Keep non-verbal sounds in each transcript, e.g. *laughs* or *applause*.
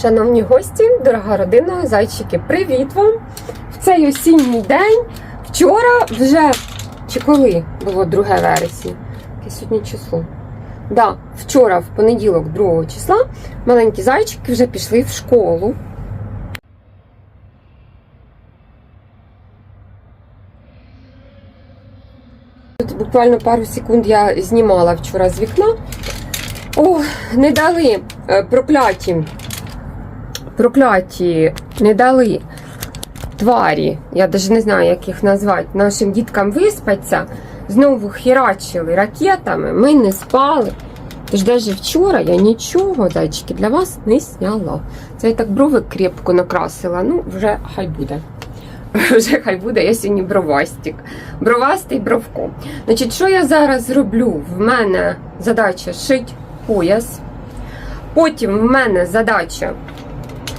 Шановні гості, дорога родина, зайчики, привіт вам! В цей осінній день вчора вже чи коли було 2 вересня? Яке сьогодні число? Да, вчора, в понеділок, 2 числа, маленькі зайчики вже пішли в школу. Тут буквально пару секунд я знімала вчора з вікна. О, не дали е, прокляті. Прокляті не дали тварі. Я навіть не знаю, як їх назвати. Нашим діткам виспаться. Знову херачили ракетами. Ми не спали. Тож навіть вчора я нічого, зайчики, для вас не сняла. Це я так брови крепко накрасила. Ну, вже хай буде. *laughs* Вже хай буде, я сьогодні бровастик. Бровастий бровко. Значить, що я зараз роблю? В мене задача шить пояс. Потім в мене задача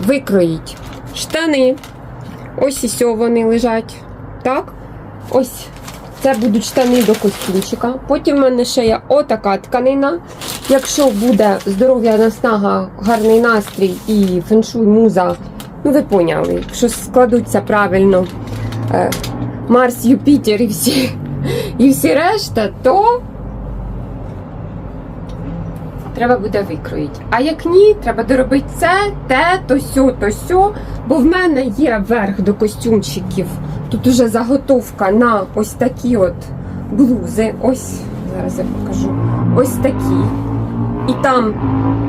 викроїть штани. Ось і сьо вони лежать. Так? Ось це будуть штани до костюмчика. Потім в мене ще є отака тканина. Якщо буде здоров'я наснага, гарний настрій і феншуй муза, ну ви поняли, якщо складуться правильно е, Марс, Юпітер і всі, *laughs* і всі решта, то треба буде викроїти. А як ні, треба доробити це, те, то сьо, то сьо. Бо в мене є верх до костюмчиків. Тут уже заготовка на ось такі от блузи. Ось, зараз я покажу. Ось такі. І там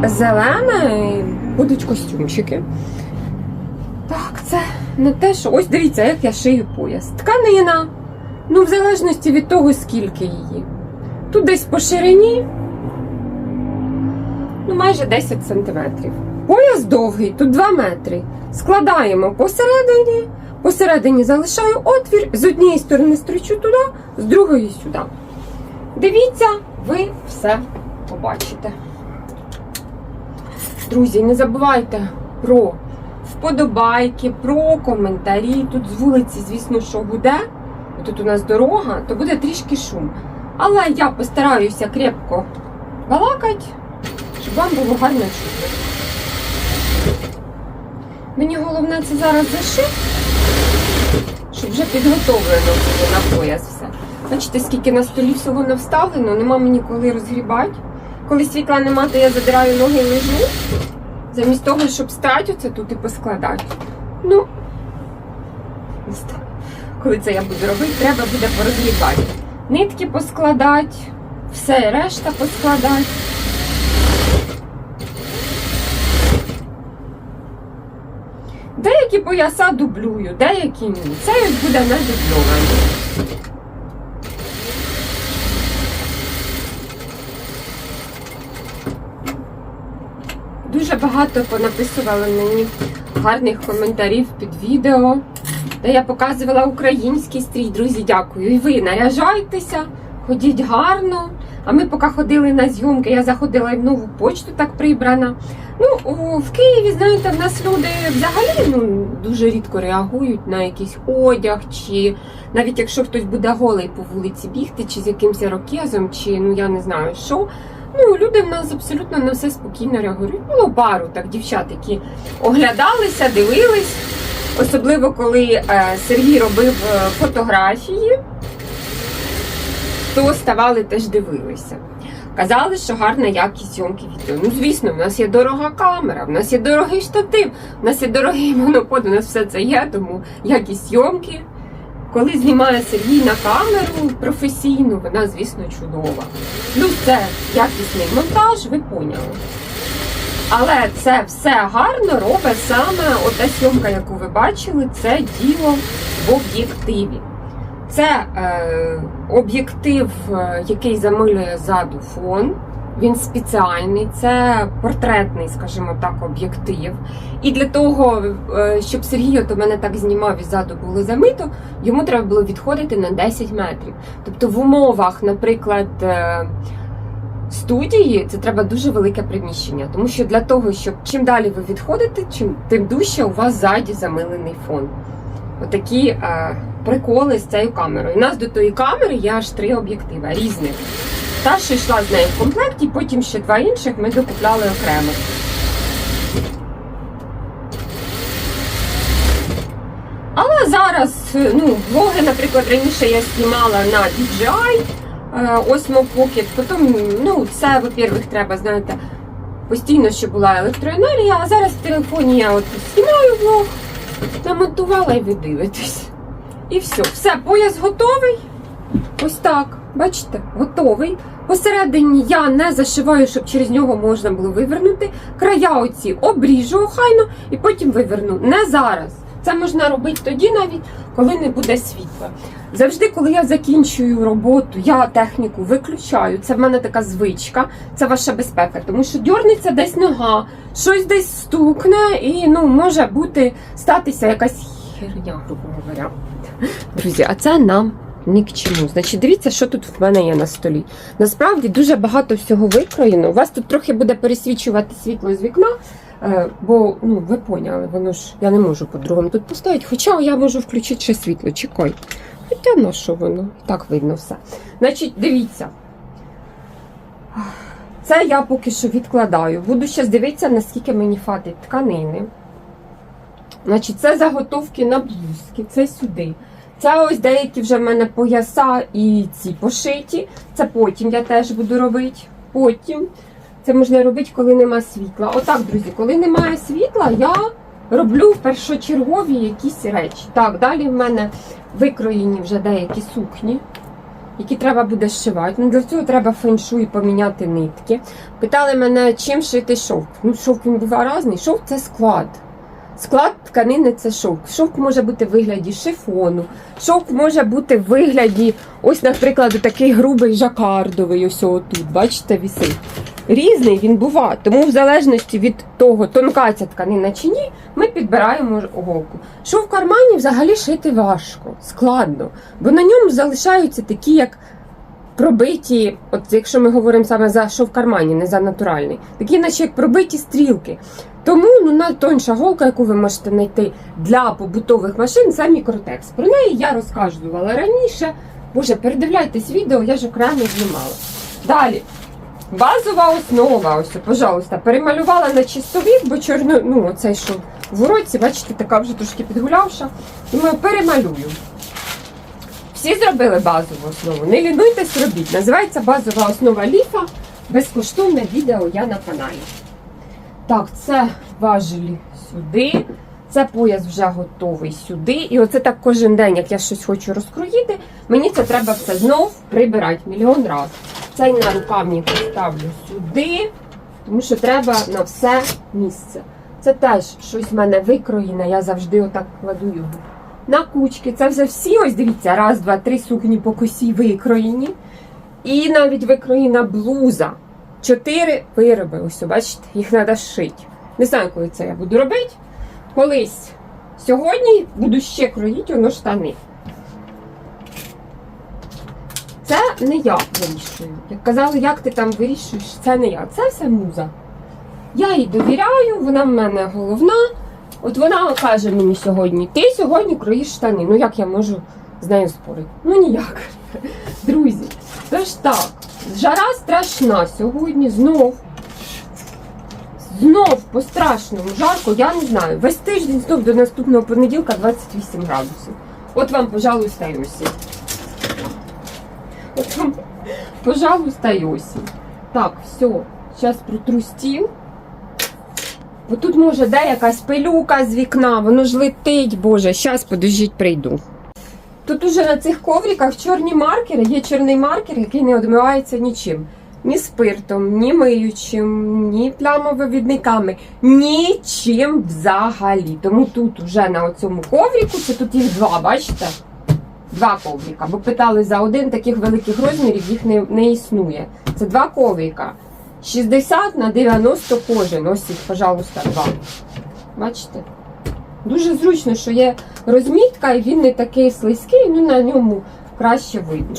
зелене будуть костюмчики. Так, це не те, що. Ось дивіться, як я шию пояс. Тканина. Ну, в залежності від того, скільки її. Тут десь по ширині майже 10 сантиметрів. Пояс довгий, тут 2 метри. Складаємо посередині, посередині залишаю отвір, з однієї сторони строчу туди, з другої сюди. Дивіться, ви все побачите. Друзі, не забувайте про вподобайки, про коментарі. Тут з вулиці, звісно, що буде. Тут у нас дорога, то буде трішки шум. Але я постараюся крепко балакати вам було гарно чути. Мені головне це зараз зашити, щоб вже підготовлено було на пояс все. Бачите, скільки на столі всього не вставлено, нема мені коли розгрібати. Коли світла нема, то я задираю ноги і лежу. Замість того, щоб стати оце тут і поскладати. Ну, коли це я буду робити, треба буде порозгрібати. Нитки поскладати, все решта поскладати. Деякі пояса дублюю, деякі ні. Це ось буде не дубльований. Дуже багато понаписували мені гарних коментарів під відео, де я показувала український стрій. Друзі, дякую. І ви наряжайтеся, ходіть гарно. А ми поки ходили на зйомки, я заходила і в нову почту так прибрана. Ну, в Києві, знаєте, в нас люди взагалі ну, дуже рідко реагують на якийсь одяг, чи навіть якщо хтось буде голий по вулиці бігти, чи з якимось рокезом, чи ну я не знаю що. Ну, люди в нас абсолютно на все спокійно реагують. Було пару так дівчат, які оглядалися, дивились. Особливо коли е, Сергій робив е, фотографії, то ставали теж дивилися. Казали, що гарна якість зйомки відео. Ну, звісно, в нас є дорога камера, в нас є дорогий штатив, в нас є дорогий монопод, у нас все це є, тому якість зйомки. Коли знімає Сергій на камеру професійну, вона, звісно, чудова. Плюс це якісний монтаж, ви поняли. Але це все гарно робить саме ота зйомка, яку ви бачили, це діло в об'єктиві. Це е, об'єктив, е, який замилює ззаду фон. Він спеціальний, це портретний, скажімо так, об'єктив. І для того, е, щоб Сергій от мене так знімав і ззаду було замито, йому треба було відходити на 10 метрів. Тобто в умовах, наприклад, е, студії, це треба дуже велике приміщення. Тому що для того, щоб чим далі ви відходите, чим тим дужче у вас ззаді замилений фон отакі е, приколи з цією камерою. У нас до тої камери є аж три об'єктиви різних. Та що йшла з нею в комплекті, потім ще два інших ми докупляли окремо. Але зараз, е, ну, влоги, наприклад, раніше я знімала на DJI е, Osmo Pocket, потім, ну, це, во-первых, треба, знаєте, постійно, щоб була електроенергія, а зараз в телефоні я от знімаю влог намонтувала і ви дивитесь. І все, все, пояс готовий. Ось так, бачите, готовий. Посередині я не зашиваю, щоб через нього можна було вивернути. Края оці обріжу охайно і потім виверну. Не зараз. Це можна робити тоді навіть, коли не буде світла. Завжди, коли я закінчую роботу, я техніку виключаю. Це в мене така звичка, це ваша безпека, тому що дьорнеться десь нога, щось десь стукне, і ну може бути статися якась херня, грубо говоря. Друзі, а це нам ні к чому. Значить, дивіться, що тут в мене є на столі. Насправді дуже багато всього викроєно. У вас тут трохи буде пересвічувати світло з вікна, е, бо ну ви поняли, воно ж я не можу по-другому тут поставити. Хоча я можу включити ще світло, чекай. Хоча на що воно? Так видно все. Значить, дивіться. Це я поки що відкладаю. Буду ще дивитися, наскільки мені хватить тканини. Значить, це заготовки на блузки, це сюди. Це ось деякі вже в мене пояса і ці пошиті. Це потім я теж буду робити. Потім. Це можна робити, коли нема світла. Отак, друзі, коли немає світла, я роблю першочергові якісь речі. Так, далі в мене викроєні вже деякі сукні, які треба буде зшивати. Ну, для цього треба феншуй поміняти нитки. Питали мене, чим шити шовк. Ну, шовк він буває різний. Шовк це склад. Склад тканини це шовк. Шовк може бути в вигляді шифону, шовк може бути в вигляді, ось, наприклад, такий грубий жакардовий, ось отут, бачите, вісить. Різний він буває. Тому в залежності від того, тонка ця тканина чи ні, ми підбираємо голку. Шов в кармані взагалі шити важко, складно, бо на ньому залишаються такі, як пробиті, от якщо ми говоримо саме за шов в кармані, не за натуральний, такі, наче як пробиті стрілки. Тому ну, найтонша голка, яку ви можете знайти для побутових машин, це мікротекс. Про неї я розказувала раніше. Боже, передивляйтесь відео, я ж окремо знімала. Далі. Базова основа, ось, пожалуйста, перемалювала на чистовік, бо чорно, ну, оцей, що в уроці, бачите, така вже трошки підгулявша. Думаю, перемалюю. Всі зробили базову основу. Не лінуйтесь, робіть. Називається базова основа ліфа. Безкоштовне відео я на каналі. Так, це важелі сюди. Це пояс вже готовий сюди. І оце так кожен день, як я щось хочу розкроїти, мені це треба все знов прибирати мільйон разів. Цей на рукавник ставлю сюди, тому що треба на все місце. Це теж щось в мене викроєне, я завжди отак кладу його. На кучки. Це вже всі, ось дивіться, раз, два, три сукні по косі викроєні. І навіть викроєна блуза. Чотири вироби. Ось, бачите, їх треба шити. Не знаю, коли це я буду робити. Колись. Сьогодні буду ще кроїти воно штани. Це не я вирішую. Як казали, як ти там вирішуєш, це не я. Це все муза. Я їй довіряю, вона в мене головна. От вона каже мені сьогодні: ти сьогодні кроїш штани. Ну як я можу з нею спорити? Ну ніяк. Друзі, тож так, жара страшна сьогодні знов. Знов по страшному жарко, я не знаю. Весь тиждень знов до наступного понеділка 28 градусів. От вам, пожалуйста, й осінь. От вам, пожалуйста, й осінь. Так, все, зараз протру стіл. Бо тут може де якась пилюка з вікна, воно ж летить, боже, зараз подождіть, прийду. Тут уже на цих ковриках чорні маркери, є чорний маркер, який не одмивається нічим. Ні спиртом, ні миючим, ні плямовивідниками, нічим взагалі. Тому тут вже на цьому коврику, це тут їх два, бачите? Два коврика. Бо питали за один таких великих розмірів, їх не, не існує. Це два коврика. 60 на 90 кожен. Ось їх, пожалуйста, два. Бачите? Дуже зручно, що є розмітка, і він не такий слизький, ну на ньому краще видно.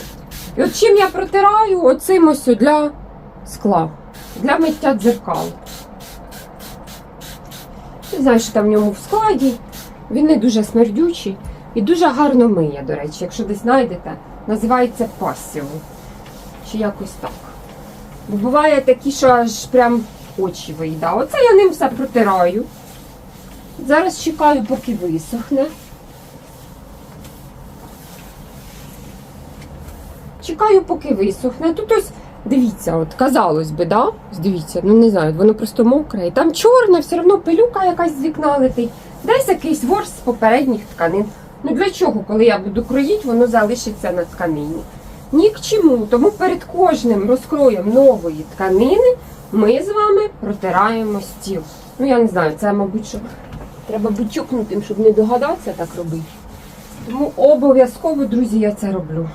І от чим я протираю, оцим ось для скла, для миття дзеркал. Не знаю, що там в ньому в складі. Він не дуже смердючий і дуже гарно миє, до речі, якщо десь знайдете. Називається пасіво. Чи якось так. Бо буває такі, що аж прям очі виїда. Оце я ним все протираю. Зараз чекаю, поки висохне. чекаю, поки висохне. Тут ось дивіться, от казалось би, да? Дивіться, ну не знаю, воно просто мокре. І там чорне, все одно пилюка якась з вікна летить. Десь якийсь ворс з попередніх тканин. Ну для чого, коли я буду кроїть, воно залишиться на тканині? Ні к чому. Тому перед кожним розкроєм нової тканини ми з вами протираємо стіл. Ну я не знаю, це, мабуть, що треба бути чокнутим, щоб не догадатися так робити. Тому обов'язково, друзі, я це роблю.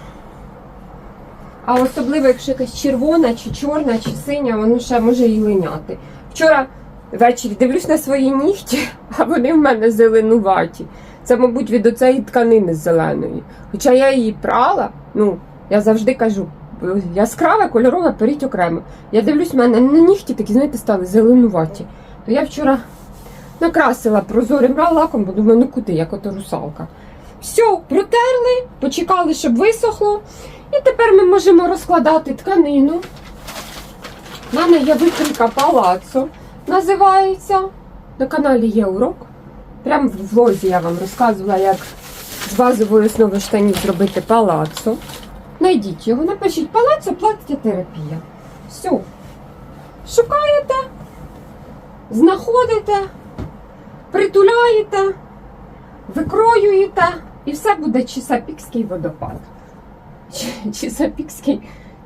А особливо, якщо якась червона, чи чорна, чи синя, воно ще може і линяти. Вчора ввечері дивлюсь на свої нігті, *laughs* а вони в мене зеленуваті. Це, мабуть, від оцеї тканини зеленої. Хоча я її прала, ну, я завжди кажу, яскраве, кольорове, періть окремо. Я дивлюсь, в мене на нігті такі, знаєте, стали зеленуваті. То я вчора накрасила прозорим лаком, бо думаю, ну куди, як ото русалка. Все, протерли, почекали, щоб висохло. І тепер ми можемо розкладати тканину. У мене є викрійка палацо, називається. На каналі є урок. Прямо в влозі я вам розказувала, як з базової основи штанів зробити палацо. Найдіть його, напишіть палацо, терапія. Все. Шукаєте, знаходите, притуляєте, викроюєте, і все буде чисапікський водопад. Чисапікський,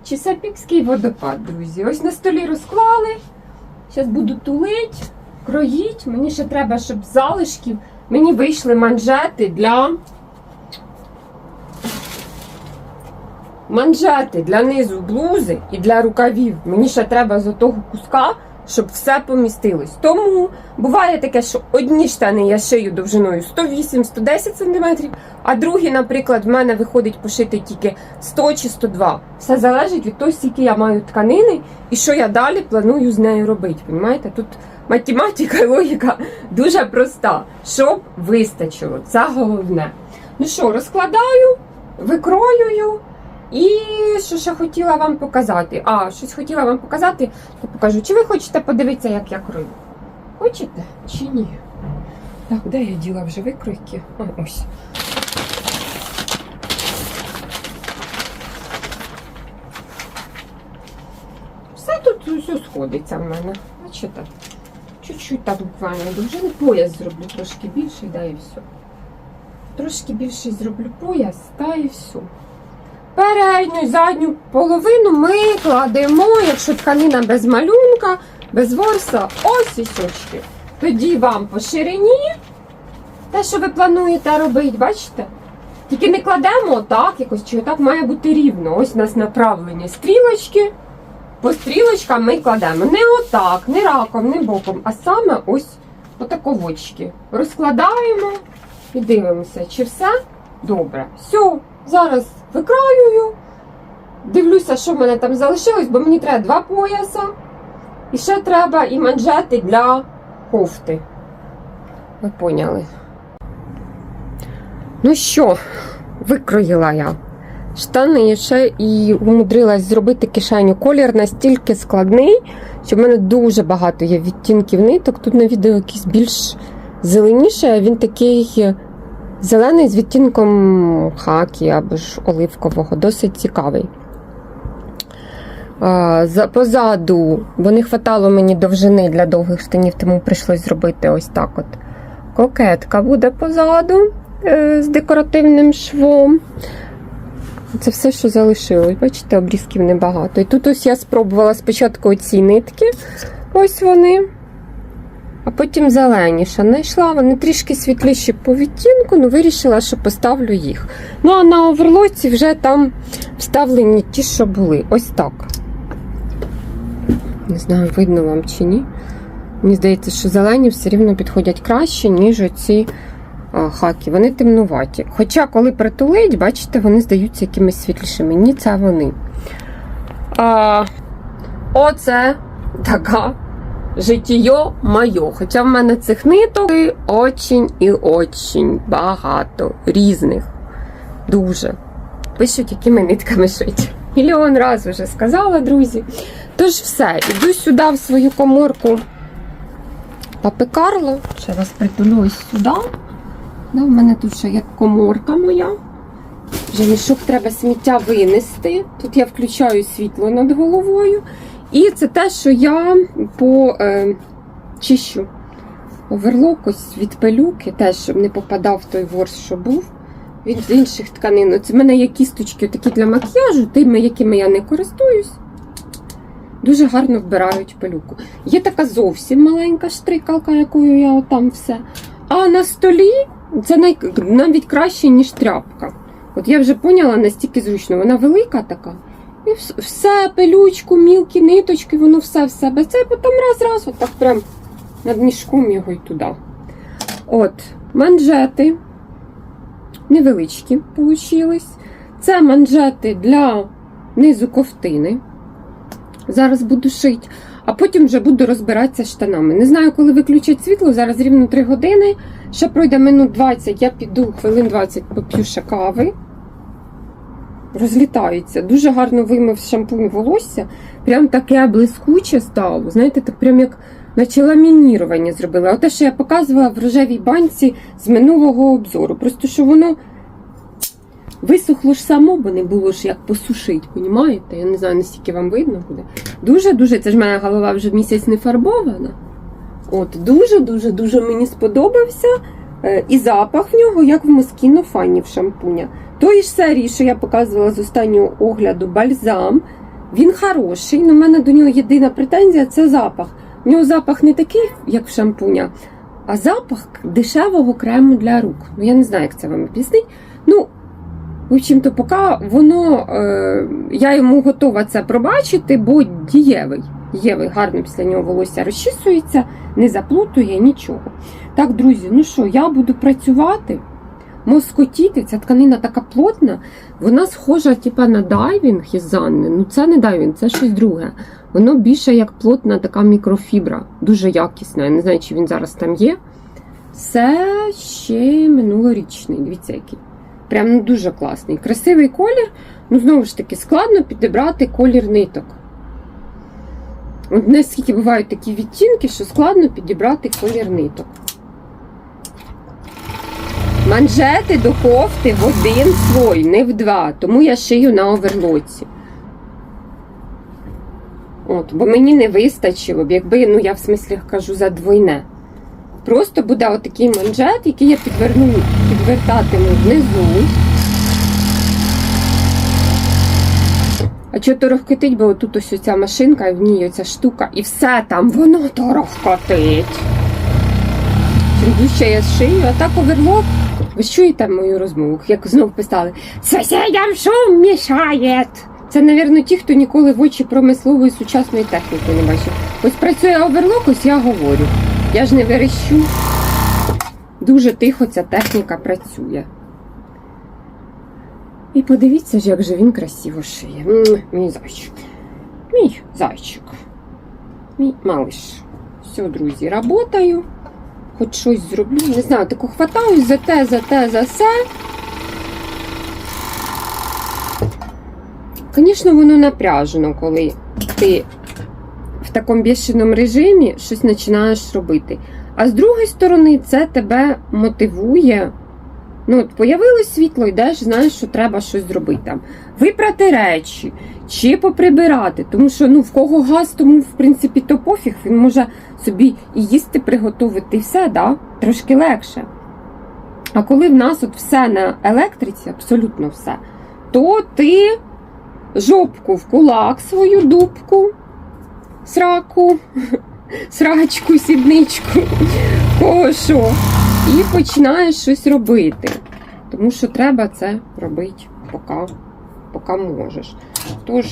Чисапікський водопад, друзі. Ось на столі розклали. Зараз буду тулить, кроїть. Мені ще треба, щоб залишків мені вийшли манжети для. Манжети для низу блузи і для рукавів. Мені ще треба з того куска, щоб все помістилось. Тому буває таке, що одні штани я шию довжиною 108-110 см, а другі, наприклад, в мене виходить пошити тільки 100 чи 102. Все залежить від того, скільки я маю тканини і що я далі планую з нею робити. Понімаєте? Тут математика і *laughs* логіка дуже проста. Щоб вистачило, це головне. Ну що, розкладаю, викроюю. І що ще хотіла вам показати? А, щось хотіла вам показати, то покажу. Чи ви хочете подивитися, як я крою? Хочете чи ні? Так, де я діла вже викройки? А, ось. Все тут усе сходиться в мене. Бачите? Чуть-чуть так буквально довжини пояс зроблю трошки більший, да і все. Трошки більший зроблю пояс, та і все. Передню і задню половину ми кладемо, якщо тканина без малюнка, без ворса, ось і сочки. Тоді вам по ширині те, що ви плануєте робити, бачите? Тільки не кладемо отак якось, чи отак має бути рівно. Ось у нас направлення стрілочки. По стрілочкам ми кладемо не отак, не раком, не боком, а саме ось отаковочки. Розкладаємо і дивимося, чи все добре. Все, зараз викраюю. Дивлюся, що в мене там залишилось, бо мені треба два пояса. І ще треба і манжети для кофти. Ви поняли. Ну що, викроїла я штани ще і умудрилась зробити кишеню. Колір настільки складний, що в мене дуже багато є відтінків ниток. Тут на відео якийсь більш зеленіший, а він такий зелений з відтінком хакі або ж оливкового, досить цікавий. Позаду, бо не хватало мені довжини для довгих штанів, тому прийшлось зробити ось так от. Кокетка буде позаду е, з декоративним швом. Це все, що залишилось. Бачите, обрізків небагато. І тут ось я спробувала спочатку оці нитки. Ось вони. А потім зеленіше знайшла. Вони трішки світліші по відтінку, але вирішила, що поставлю їх. Ну, а на оверлоці вже там вставлені ті, що були. Ось так. Не знаю, видно вам чи ні. Мені здається, що зелені все рівно підходять краще, ніж оці хаки. Вони темнуваті. Хоча, коли притулить, бачите, вони здаються якимись світлішими. Ні, це вони. А, оце така життєйо моє. Хоча в мене цих ниток очень і очень багато різних. Дуже. Пишуть, якими нитками шить. Мільйон разів вже сказала, друзі. Тож все, іду сюди в свою коморку Папи Карло. Ще вас притулю ось сюди. Да, в мене тут ще є коморка моя. Вже мішок треба сміття винести. Тут я включаю світло над головою. І це те, що я по е, чищу оверлок ось від пилюки, теж, щоб не попадав той ворс, що був. Від інших тканин. Оце в мене є кісточки такі для макіяжу, тими, якими я не користуюсь. Дуже гарно вбирають пилюку. Є така зовсім маленька штрикалка, якою я отам все. А на столі це най... навіть краще, ніж тряпка. От я вже поняла, настільки зручно. Вона велика така. І все, пилючку, мілкі ниточки, воно все в себе. Це потім раз-раз, от так прям над мішком його й туди. От, манжети невеличкі получились. Це манжети для низу ковтини. Зараз буду шити, а потім вже буду розбиратися штанами. Не знаю, коли виключать світло, зараз рівно 3 години. Ще пройде минут 20, я піду хвилин 20 поп'ю ще кави. Розлітається. Дуже гарно вимив шампунь волосся. Прям таке блискуче стало. Знаєте, так прям як наче ламінірування зробили. А те, що я показувала в рожевій банці з минулого обзору. Просто що воно висохло ж само, бо не було ж як посушити, понімаєте? Я не знаю, наскільки вам видно буде. Дуже-дуже, це ж моя голова вже місяць не фарбована. От, дуже-дуже дуже мені сподобався. Е, І запах в нього, як в Москіно Фані в шампуня. Тої ж серії, що я показувала з останнього огляду, бальзам. Він хороший, але в мене до нього єдина претензія це запах. У нього запах не такий, як в шампуня, а запах дешевого крему для рук. Ну, я не знаю, як це вам об'яснити. Ну, в общем-то, поки воно, е, я йому готова це пробачити, бо дієвий. Дієвий, гарно після нього волосся розчісується, не заплутує нічого. Так, друзі, ну що, я буду працювати, москотіти, ця тканина така плотна, вона схожа типа, на дайвінг із Занни. Ну це не дайвінг, це щось друге. Воно більше як плотна така мікрофібра, дуже якісна. Я не знаю, чи він зараз там є. Це ще минулорічний. Дивіться, який. Прям ну, дуже класний. Красивий колір. Ну, знову ж таки, складно підібрати колір ниток. От наскільки бувають такі відтінки, що складно підібрати колір ниток. Манжети до кофти в один слой, не в два. Тому я шию на оверлоці. От, бо мені не вистачило б, якби, ну я в смислі кажу за двойне. Просто буде отакий манжет, який я підверну, підвертатиму внизу. А чого торохкотить, бо тут ось ця машинка, і в ній оця штука, і все там воно торохкотить. Чим я шию, а так оверлок. Ви чуєте мою розмову, як знов писали Сусідям шум мішає. Це, напевно, ті, хто ніколи в очі промислової сучасної техніки не бачив. Ось працює оверлок, ось я говорю. Я ж не верещу. Дуже тихо ця техніка працює. І подивіться ж, як же він красиво шиє. Мій зайчик. Мій зайчик. Мій малиш. Все, друзі, работаю. Хоч щось зроблю. Не знаю, таку хватаюсь за те, за те, за все. Звісно, воно напряжено, коли ти в такому бішеному режимі щось починаєш робити. А з другої сторони, це тебе мотивує. Ну, от появилось світло, йдеш, знаєш, що треба щось зробити там. Випрати речі чи поприбирати. Тому що ну, в кого газ, тому в принципі то пофіг, він може собі і їсти приготувати, і все, да? трошки легше. А коли в нас от все на електриці, абсолютно все, то ти жопку в кулак, свою дубку, сраку, *laughs* срачку, сідничку, *laughs* кого що, і починаєш щось робити. Тому що треба це робити, поки, поки можеш. Тож,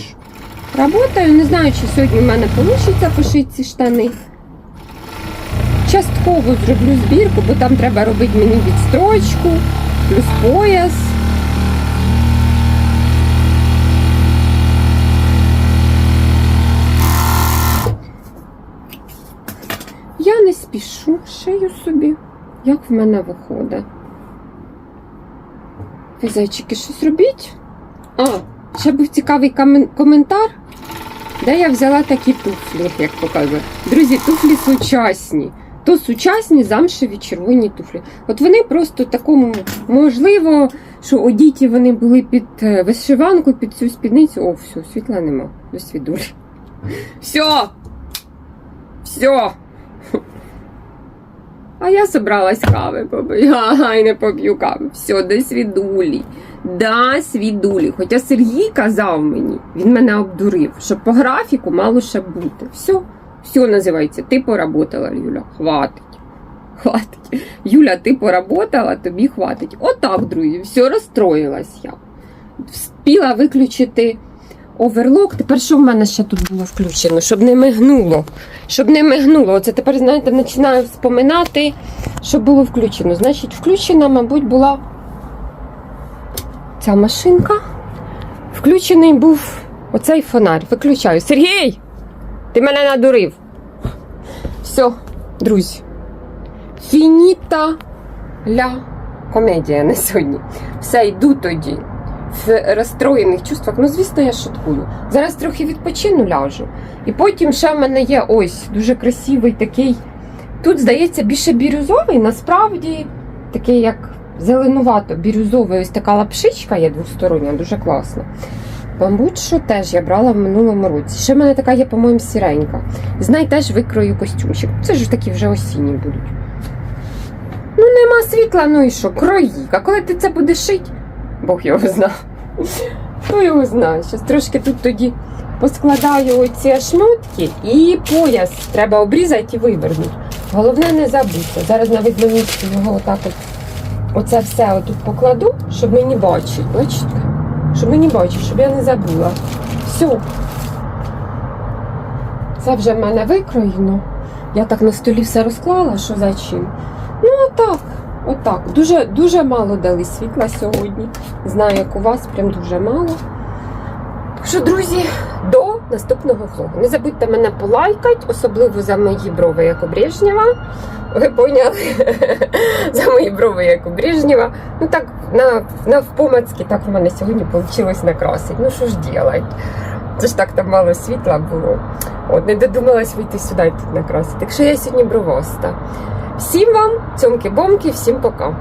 работаю, не знаю, чи сьогодні в мене вийде пошити ці штани. Частково зроблю збірку, бо там треба робити мені відстрочку, плюс пояс. Я не спішу, шию собі, як в мене виходить. Ви, зайчики, щось робіть? А, ще був цікавий коментар, де я взяла такі туфлі, як показує. Друзі, туфлі сучасні. То сучасні замшеві червоні туфлі. От вони просто такому, можливо, що одіті вони були під е, вишиванку, під цю спідницю. О, все, світла нема. До свідулі. Все! Все! А я собралась кави. Ага, і не поп'ю кави. Все, до свідулі. До свідулі. Хоча Сергій казав мені, він мене обдурив, що по графіку мало ще бути. Все, все називається. Ти поработала, Юля. Хватить. Хватить. Юля, ти поработала, тобі хватить. Отак, друзі, все розстроїлась я. Вспіла виключити оверлок. Тепер що в мене ще тут було включено? Щоб не мигнуло. Щоб не мигнуло. Оце тепер, знаєте, починаю вспоминати, що було включено. Значить, включена, мабуть, була ця машинка. Включений був оцей фонарь. Виключаю. Сергій! Ти мене надурив. Все, друзі. Фініта ля комедія на сьогодні. Все, йду тоді. В розстроєних чувствах. Ну, звісно, я шуткую. Зараз трохи відпочину ляжу. І потім ще в мене є ось дуже красивий такий. Тут, здається, більше бірюзовий, насправді такий, як зеленувато бірюзовий, ось така лапшичка є двостороння, дуже класна. Мабуть, що теж я брала в минулому році. Ще в мене така є, по-моєму, сіренька. З неї теж викрою костюмчик. Це ж такі вже осінні будуть. Ну, нема світла, ну і що, кроїк. А коли ти це будеш шити, Бог його зна. Хто його знає. Щас трошки тут тоді поскладаю оці шмотки і пояс треба обрізати і вивернути. Головне не забути. Зараз на відмінці його отак от, оце все отут покладу, щоб мені бачити. Бачите? Щоб мені бачити, щоб я не забула. Все. Це вже в мене викроєно. Я так на столі все розклала, що за чим. Ну, отак. Отак. Дуже, дуже мало дали світла сьогодні. Знаю, як у вас, прям дуже мало. Так що, друзі, наступного влогу. Не забудьте мене полайкати, особливо за мої брови, як у Брежнєва. Ви поняли? *laughs* за мої брови, як у Брежнєва. Ну так, на, так в мене сьогодні вийшло накрасити. Ну що ж ділать? Це ж так там мало світла було. От, не додумалась вийти сюди і тут накрасити. Так що я сьогодні бровоста. Всім вам цьомки-бомки, всім пока.